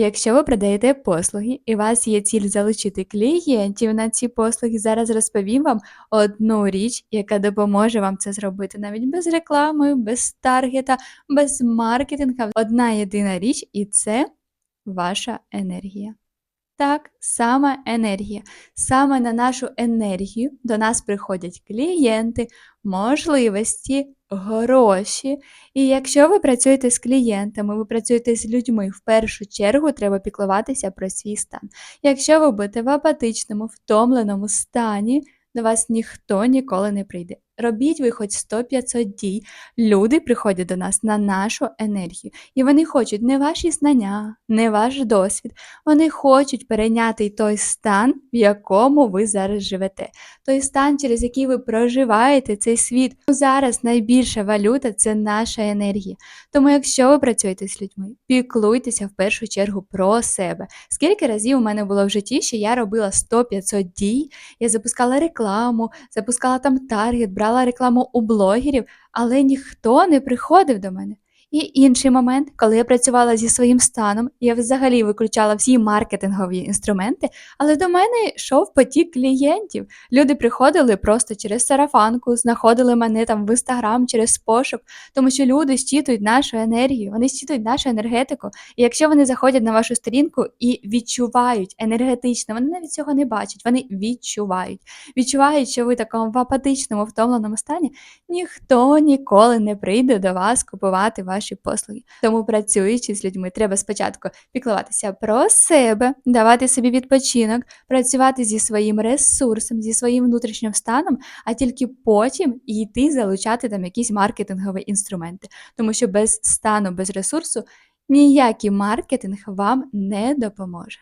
Якщо ви продаєте послуги і у вас є ціль залучити клієнтів на ці послуги, зараз розповім вам одну річ, яка допоможе вам це зробити навіть без реклами, без таргета, без маркетинга. Одна єдина річ, і це ваша енергія. Так, саме енергія. Саме на нашу енергію до нас приходять клієнти, можливості, гроші. І якщо ви працюєте з клієнтами, ви працюєте з людьми, в першу чергу треба піклуватися про свій стан. Якщо ви будете в апатичному, втомленому стані, до вас ніхто ніколи не прийде. Робіть ви хоч 100-500 дій. Люди приходять до нас на нашу енергію. І вони хочуть не ваші знання, не ваш досвід. Вони хочуть перейняти той стан, в якому ви зараз живете. Той стан, через який ви проживаєте цей світ. Зараз найбільша валюта це наша енергія. Тому, якщо ви працюєте з людьми, піклуйтеся в першу чергу про себе. Скільки разів у мене було в житті, що я робила 100-500 дій, я запускала рекламу, запускала там таргет, брала рекламу у блогерів, але ніхто не приходив до мене. І інший момент, коли я працювала зі своїм станом, я взагалі виключала всі маркетингові інструменти, але до мене йшов потік клієнтів. Люди приходили просто через сарафанку, знаходили мене там в інстаграм через пошук, тому що люди щитують нашу енергію, вони щитують нашу енергетику. І якщо вони заходять на вашу сторінку і відчувають енергетично, вони навіть цього не бачать, вони відчувають. Відчувають, що ви такому в апатичному, втомленому стані, ніхто ніколи не прийде до вас купувати ваші послуги. Тому працюючи з людьми, треба спочатку піклуватися про себе, давати собі відпочинок, працювати зі своїм ресурсом, зі своїм внутрішнім станом, а тільки потім йти залучати там якісь маркетингові інструменти. Тому що без стану, без ресурсу ніякий маркетинг вам не допоможе.